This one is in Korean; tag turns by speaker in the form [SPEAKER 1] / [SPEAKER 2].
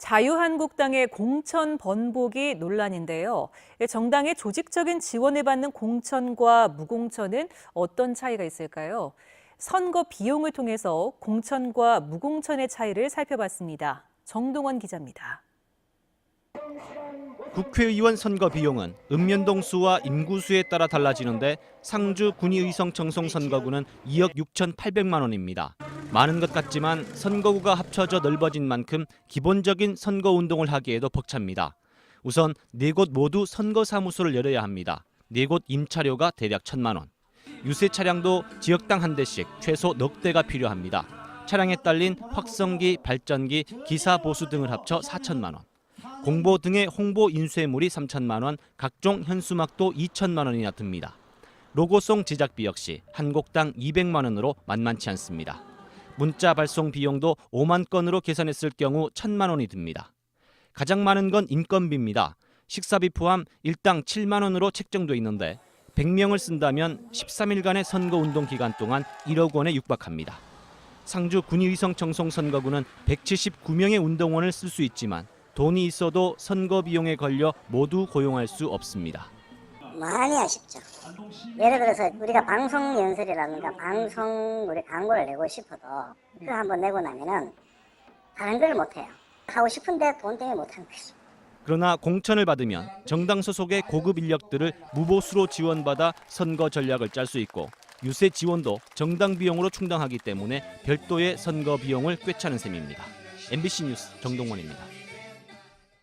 [SPEAKER 1] 자유한국당의 공천 번복이 논란인데요. 정당의 조직적인 지원을 받는 공천과 무공천은 어떤 차이가 있을까요? 선거 비용을 통해서 공천과 무공천의 차이를 살펴봤습니다. 정동원 기자입니다.
[SPEAKER 2] 국회의원 선거 비용은 읍면동수와 인구수에 따라 달라지는데 상주 군의의성 청송 선거구는 2억 6,800만 원입니다. 많은 것 같지만 선거구가 합쳐져 넓어진 만큼 기본적인 선거 운동을 하기에도 벅찹니다. 우선 네 곳 모두 선거 사무소를 열어야 합니다. 네 곳 임차료가 대략 1천만 원. 유세 차량도 지역당 한 대씩 최소 넉 대가 필요합니다. 차량에 딸린 확성기, 발전기, 기사 보수 등을 합쳐 4천만 원. 공보 등의 홍보 인쇄물이 3천만 원, 각종 현수막도 2천만 원이나 듭니다. 로고송 제작비 역시 한 곡당 200만 원으로 만만치 않습니다. 문자 발송 비용도 5만 건으로 계산했을 경우 1천만 원이 듭니다. 가장 많은 건 인건비입니다. 식사비 포함 일당 7만 원으로 책정돼 있는데 100명을 쓴다면 13일간의 선거 운동 기간 동안 1억 원에 육박합니다. 상주 군의위성 청송 선거구는 179명의 운동원을 쓸 수 있지만 돈이 있어도 선거 비용에 걸려 모두 고용할 수 없습니다.
[SPEAKER 3] 많이 아쉽죠. 예를 들어서 우리가 방송 연설이라든가 방송 우리 광고를 내고 싶어도 그거 한번 내고 나면은 다른 걸 못해요. 하고 싶은데 돈 때문에 못하는 거죠.
[SPEAKER 2] 그러나 공천을 받으면 정당 소속의 고급 인력들을 무보수로 지원받아 선거 전략을 짤 수 있고 유세 지원도 정당 비용으로 충당하기 때문에 별도의 선거 비용을 꿰차는 셈입니다. MBC 뉴스 정동원입니다.